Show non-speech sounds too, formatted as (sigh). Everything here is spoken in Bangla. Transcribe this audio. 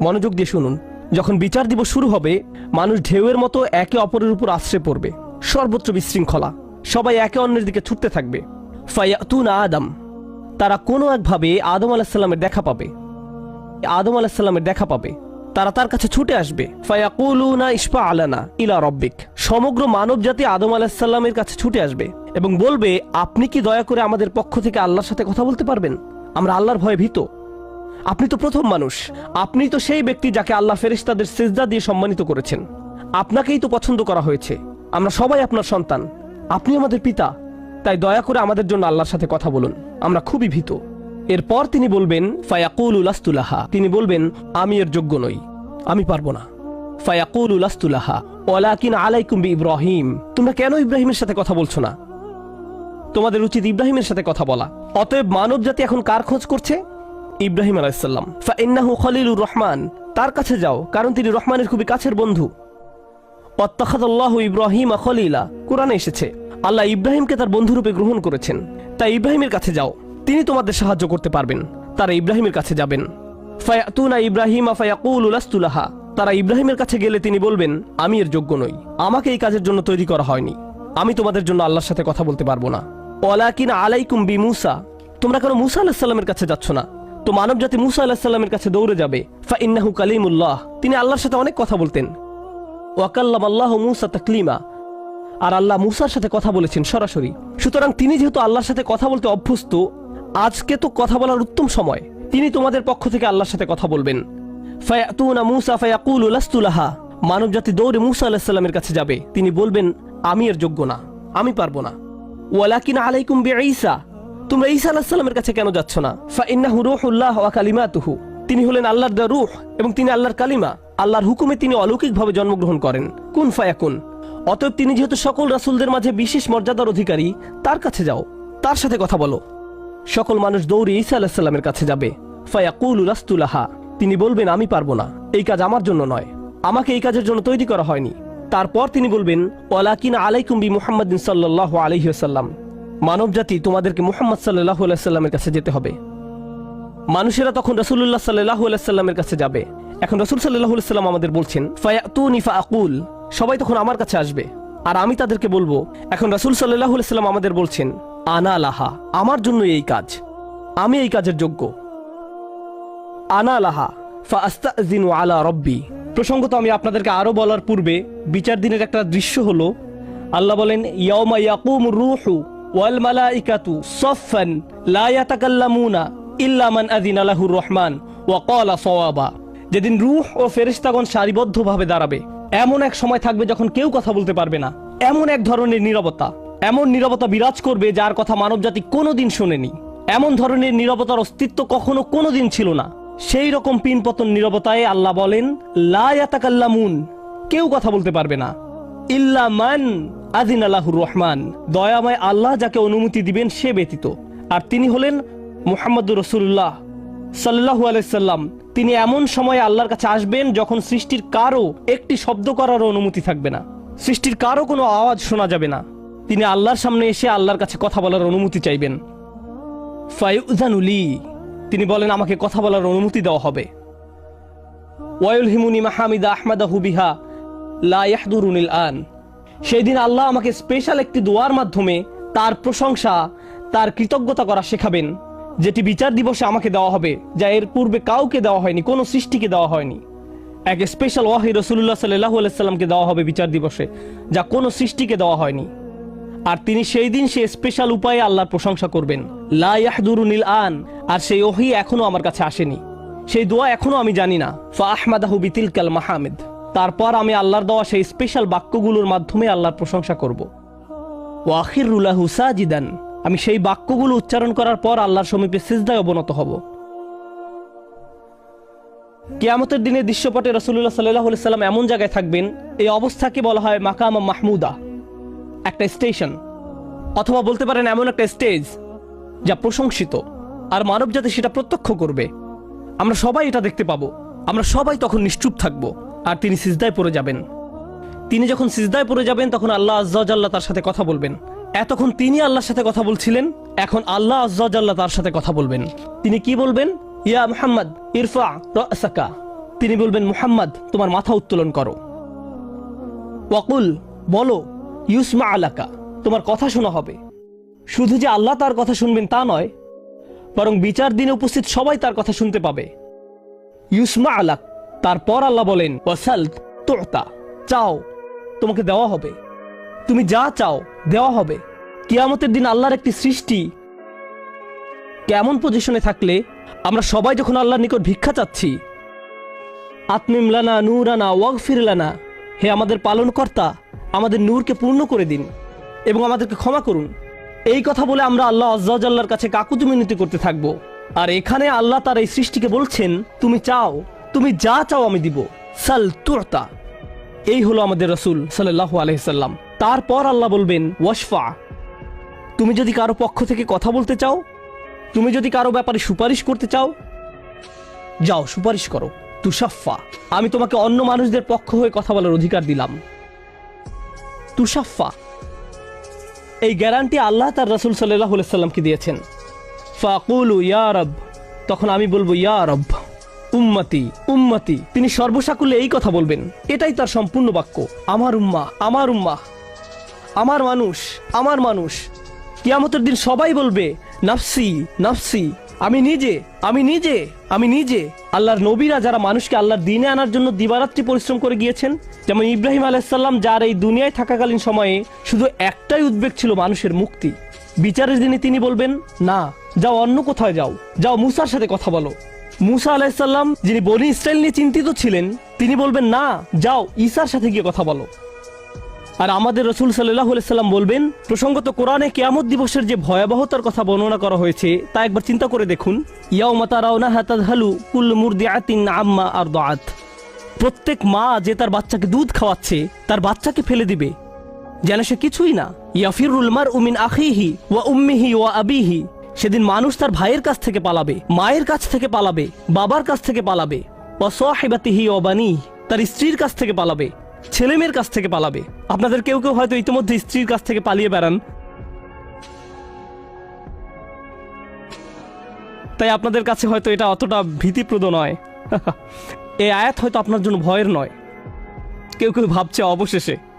মনোযোগ দিয়ে শুনুন। যখন বিচার দিবস শুরু হবে, মানুষ ঢেউয়ের মতো একে অপরের উপর আশ্রয় পড়বে। সর্বত্র বিশৃঙ্খলা। সবাই একে অন্যের দিকে ছুটতে থাকবে। ফায়াতুন আদম। তারা কোনো একভাবে আদম আলাহিসাল্লামের দেখা পাবে। আদম আলাহিসাল্লামের দেখা পাবে। তারা তার কাছে ছুটে আসবে। ফায়াকুলুনা ইসপা আলানা ইলা রব্বিক। সমগ্র মানব জাতি আদম আলাহিসাল্লামের কাছে ছুটে আসবে এবং বলবে, আপনি কি দয়া করে আমাদের পক্ষ থেকে আল্লাহর সাথে কথা বলতে পারবেন? আমরা আল্লাহর ভয়ে ভীত। আপনি তো প্রথম মানুষ। আপনি তো সেই ব্যক্তি যাকে আল্লাহ ফেরেশতাদের সেজদা দিয়ে সম্মানিত করেছেন। আপনাকেই তো পছন্দ করা হয়েছে। আমরা সবাই আপনার সন্তান। আপনি আমাদের পিতা। তাই দয়া করে আমাদের জন্য আল্লাহর সাথে কথা বলুন। আমরা খুবই ভীত। এরপর তিনি বলবেন, ফায়াকুল উলাস্তুলাহা তিনি বলবেন, আমি এর যোগ্য নই। আমি পারব না। ফায়াকুল উলাস্তুলাহা ওয়ালাকিন আলাইকুম ইব্রাহিম। তোমরা কেন ইব্রাহিমের সাথে কথা বলছো না? তোমাদের উচিত ইব্রাহিমের সাথে কথা বলা। অতএব মানব জাতি এখন কার খোঁজ করছে? ইব্রাহিম আলাইসাল্লাম ফাইন্নাহু খলিলুর রহমান। তার কাছে যাও, কারণ তিনি রহমানের খুবই কাছের বন্ধু। অত্তাখাদাল্লাহু ইব্রাহিম খলিলা। কোরআনে এসেছে, আল্লাহ ইব্রাহিমকে তার বন্ধুরূপে গ্রহণ করেছেন। তাই ইব্রাহিমের কাছে যাও, তিনি তোমাদের সাহায্য করতে পারবেন। তারা ইব্রাহিমের কাছে যাবেন। ফায়াতুনা ইব্রাহিম উলাস্তুলাহা তারা ইব্রাহিমের কাছে গেলে তিনি বলবেন, আমি এর যোগ্য নই। আমাকে এই কাজের জন্য তৈরি করা হয়নি। আমি তোমাদের জন্য আল্লাহর সাথে কথা বলতে পারব না। ওয়ালাকিন আলাইকুম বি মুসা। তোমরা কেন মুসা আলাহিসাল্লামের কাছে যাচ্ছ না? তো মানব জাতি মুসা আলাহিসাল্লামের কাছে দৌড়ে যাবে। ফা ইন্নাহু কালিমুল্লাহ। তিনি আল্লাহর সাথে অনেক কথা বলতেন। ওয়াকাল্লাম আল্লাহ মুসা তাকলিমা। আর আল্লাহ মুসার সাথে কথা বলেছেন সরাসরি। সুতরাং তিনি যেহেতু আল্লাহর সাথে কথা বলতে অভ্যস্ত, আজকে তো কথা বলার উত্তম সময়। তিনি তোমাদের পক্ষ থেকে আল্লাহর সাথে কথা বলবেন। ফায়াতুনা মুসা ফায়াকুল উলাস্তুলাহা মানব জাতি দৌড়ে মুসা আলাহিসাল্লামের কাছে যাবে। তিনি বলবেন, আমি এর যোগ্য না। আমি পারব না। ওয়ালাকিন আলাইকুম বে ঈসা তোমরা ঈসা আলাহিসাল্লামের কাছে কেন যাচ্ছ না? ফা রূহুল্লাহ ওয়া তিনি হলেন আল্লাহর দা রূহ এবং তিনি আল্লাহর কালিমা। আল্লাহর হুকুমে তিনি অলৌকিকভাবে জন্মগ্রহণ করেন। কুন ফায়াকুন। অতএব তিনি যেহেতু সকল রাসূলদের মাঝে বিশেষ মর্যাদার অধিকারী, তার কাছে যাও। তার সাথে কথা বলো। সকল মানুষ দৌড়ে ঈসা আলাহিসাল্লামের কাছে যাবে। ফায়াকুল রাস্তুলাহা তিনি বলবেন, আমি পারব না। এই কাজ আমার জন্য নয়। আমাকে এই কাজের জন্য তৈরি করা হয়নি। তারপর তিনি বলবেন, ওয়ালাকিন আলাইকুম বি মুহাম্মাদিন সাল্লাল্লাহু আলাইহি ওয়াসাল্লাম। মানব জাতি তোমাদেরকে মুহাম্মদ সাল্লাল্লাহু আলাইহি সাল্লামের কাছে যেতে হবে। মানুষেরা তখন রাসূলুল্লাহ সাল্লাল্লাহু আলাইহি সাল্লামের কাছে যাবে। এখন রাসূল সাল্লাল্লাহু আলাইহি সাল্লাম আমাদের বলছেন, ফায়াতুনি ফাআকুল। সবাই তখন আমার কাছে আসবে। আর আমি তাদেরকে বলব, এখন রাসূল সাল্লাল্লাহু আলাইহি সাল্লাম আমাদের বলছেন, আনা লাহা, আমার জন্য এই কাজ। আমি এই কাজের যোগ্য। আনা আলাহা লাহা ফাস্তাজিনু আলা রব্বি। প্রসঙ্গত আমি আপনাদেরকে আরও বলার পূর্বে বিচার দিনের একটা দৃশ্য হলো, আল্লাহ বলেন, ইয়াউমা ইয়াকুম রূহু। ওয়াল মালাইকাতু সফফান লা ইল্লা মান আযিনা লাহুর রহমান ওয়া ক্বালা সাওয়াবা। যেদিন রূহ ও ফেরেশতাগণ সারিবদ্ধভাবে দাঁড়াবে, এমন এক সময় থাকবে যখন কেউ কথা বলতে পারবে না। এমন এক ধরনের নীরবতা, এমন নীরবতা বিরাজ করবে যার কথা মানবজাতি কোনোদিন শোনেনি। এমন ধরনের নীরবতার অস্তিত্ব কখনো কোনোদিন ছিল না। সেই রকম পিনপতন নীরবতায় আল্লাহ বলেন লায়াতাকাল্লামুন কেউ কথা বলতে পারবে না। ইল্লা মান আদিন আল্লাহুর রহমান, দয়াময় আল্লাহ যাকে অনুমতি দিবেন সে ব্যতীত। আর তিনি হলেন মুহাম্মদুর রসুল্লাহ সাল্লাহু আলাইসাল্লাম তিনি এমন সময় আল্লাহর কাছে আসবেন যখন সৃষ্টির কারও একটি শব্দ করার অনুমতি থাকবে না। সৃষ্টির কারও কোনো আওয়াজ শোনা যাবে না। তিনি আল্লাহর সামনে এসে আল্লাহর কাছে কথা বলার অনুমতি চাইবেন। ফায়ুজানুলি তিনি বলেন, আমাকে কথা বলার অনুমতি দেওয়া হবে। ওয়ায়ুল হিমুনি মাহামিদা আহমাদাহু হুবিহা লা ইয়াহদুরুনিল আন। সেই দিন আল্লাহ আমাকে স্পেশাল একটি দোয়ার মাধ্যমে তার প্রশংসা, তার কৃতজ্ঞতা করা শেখাবেন, যেটি বিচার দিবসে আমাকে দেওয়া হবে, যা এর পূর্বে কাউকে দেওয়া হয়নি, কোনো সৃষ্টিকে দেওয়া হয়নি। এক স্পেশাল ওয়াহি রসুল্লাহ সাল্লাহ আলাইসাল্লামকে দেওয়া হবে বিচার দিবসে, যা কোনো সৃষ্টিকে দেওয়া হয়নি। আর তিনি সেই দিন সে স্পেশাল উপায়ে আল্লাহর প্রশংসা করবেন। লা ইয়াহদুরুনিল আন আর সেই ওহি এখনও আমার কাছে আসেনি। সেই দোয়া এখনও আমি জানি না। ফা আহমাদাহু বিতিল কাল মাহমেদ। তারপর আমি আল্লাহর দেওয়া সেই স্পেশাল বাক্যগুলোর মাধ্যমে আল্লাহর প্রশংসা করব। ওয়াখির রুলাহু সাজিদান আমি সেই বাক্যগুলো উচ্চারণ করার পর আল্লাহর সমীপে সিজদায় অবনত হব। কেয়ামতের দিনে দৃশ্যপটে রসুল্লাহ সাল্লাহ সাল্লাম এমন জায়গায় থাকবেন, এই অবস্থাকে বলা হয় মাকাম মাহমুদা, একটা স্টেশন, অথবা বলতে পারেন এমন একটা স্টেজ, যা প্রশংসিত, আর মানবজাতি সেটা প্রত্যক্ষ করবে। আমরা সবাই এটা দেখতে পাবো, আমরা সবাই তখন নিশ্চুপ থাকব। আর তিনি সিজদায় পড়ে যাবেন। তিনি যখন সিজদায় পড়ে যাবেন, তখন আল্লাহ আজ্লাহ তার সাথে কথা বলবেন। এতক্ষণ তিনি আল্লাহর সাথে কথা বলছিলেন, এখন আল্লাহ আজ্লাহ তার সাথে কথা বলবেন। তিনি কি বলবেন? ইয়া মুহাম্মদ, ইরফা রাসাকা। তিনি বলবেন, মুহাম্মদ, তোমার মাথা উত্তোলন করো। ওয়াকুল, বলো, ইউসমা আলাকা, তোমার কথা শোনা হবে। শুধু যে আল্লাহ তার কথা শুনবেন তা নয়, বরং বিচার দিনে উপস্থিত সবাই তার কথা শুনতে পাবে। ইউসমা আলাক তারপর আল্লাহ বলেন, ওয়াসাল তোতা, চাও, তোমাকে দেওয়া হবে। তুমি যা চাও, দেওয়া হবে। কিয়ামতের দিন আল্লাহর একটি সৃষ্টি কেমন পজিশনে থাকলে আমরা সবাই যখন আল্লাহর নিকট ভিক্ষা চাচ্ছি আত্মিমলানা নূরানা ওয়াগ ফিরলানা হে আমাদের পালনকর্তা, আমাদের নূরকে পূর্ণ করে দিন এবং আমাদেরকে ক্ষমা করুন। এই কথা বলে আমরা আল্লাহ আজ্লাহর কাছে কাকুতি মিনতি করতে থাকব। আর এখানে আল্লাহ তার এই সৃষ্টিকে বলছেন, তুমি চাও তুমি যা চাও আমি দিব। সাল তুরতা। এই হলো আমাদের রসুল সাল্লাহ আলহিসাল্লাম তারপর আল্লাহ বলবেন, ওয়াশফা। তুমি যদি কারও পক্ষ থেকে কথা বলতে চাও, তুমি যদি কারও ব্যাপারে সুপারিশ করতে চাও, যাও, সুপারিশ করো। তুষাফা আমি তোমাকে অন্য মানুষদের পক্ষ হয়ে কথা বলার অধিকার দিলাম। তুষাফা এই গ্যারান্টি আল্লাহ তার রসুল সাল্লাহ সাল্লামকে দিয়েছেন। ফাকুলু ইয়া রব। তখন আমি বলব, ইয়া রব। উম্মতি উম্মতি। তিনি সর্বসাকুল্যে এই কথা বলবেন। এটাই তার সম্পূর্ণ বাক্য। আমার উম্মা আমার উম্মা আমার মানুষ আমার মানুষ। কিয়ামতের দিন সবাই বলবে, নাফসি নাফসি। আমি নিজে আমি নিজে আমি নিজে। আল্লাহর নবীরা যারা মানুষকে আল্লাহর দিনে আনার জন্য দিবারাত্রি পরিশ্রম করে গিয়েছেন, যেমন ইব্রাহিম আলাইসাল্লাম যার এই দুনিয়ায় থাকাকালীন সময়ে শুধু একটাই উদ্বেগ ছিল মানুষের মুক্তি। বিচারের দিনে তিনি বলবেন, না, যাও অন্য কোথায় যাও। যাও মুসার সাথে কথা বলো। মুসা আলাইসাল্লাম যিনি বনি ইসরায়েল নিয়ে চিন্তিত ছিলেন, তিনি বলবেন, না, যাও, ঈসার সাথে গিয়ে কথা বলো। আর আমাদের রসুল সাল্লাহ সাল্লাম বলবেন, প্রসঙ্গত কোরআনে কেয়ামত দিবসের যে ভয়াবহতার কথা বর্ণনা করা হয়েছে, তা একবার চিন্তা করে দেখুন। ইয়াও মাতারাউনা হাতাদহালু কুল মুরদি আতিন আম্মা আর দাআত প্রত্যেক মা যে তার বাচ্চাকে দুধ খাওয়াচ্ছে, তার বাচ্চাকে ফেলে দিবে। যেন সে কিছুই না। ইয়াফিরুল মার উমিন আখিহি ওয়া উম্মিহি ওয়া আবিহি। সেদিন মানুষ তার ভাইয়ের কাছ থেকে পালাবে, মায়ের কাছ থেকে পালাবে, বাবার কাছ থেকে পালাবে। ওয়া সাহিবাতিহি ওয়া বানি তার স্ত্রীর কাছ থেকে পালাবে, ছেলেমেয়ের কাছ থেকে পালাবে। আপনাদের কেউ কেউ হয়তো ইতিমধ্যে স্ত্রীর কাছ থেকে পালিয়ে বেড়ান। তাই আপনাদের কাছে হয়তো এটা অতটা ভীতিপ্রদ নয়। (laughs) এই আয়াত হয়তো আপনার জন্য ভয়ের নয়। কেউ কেউ ভাবছে অবশেষে।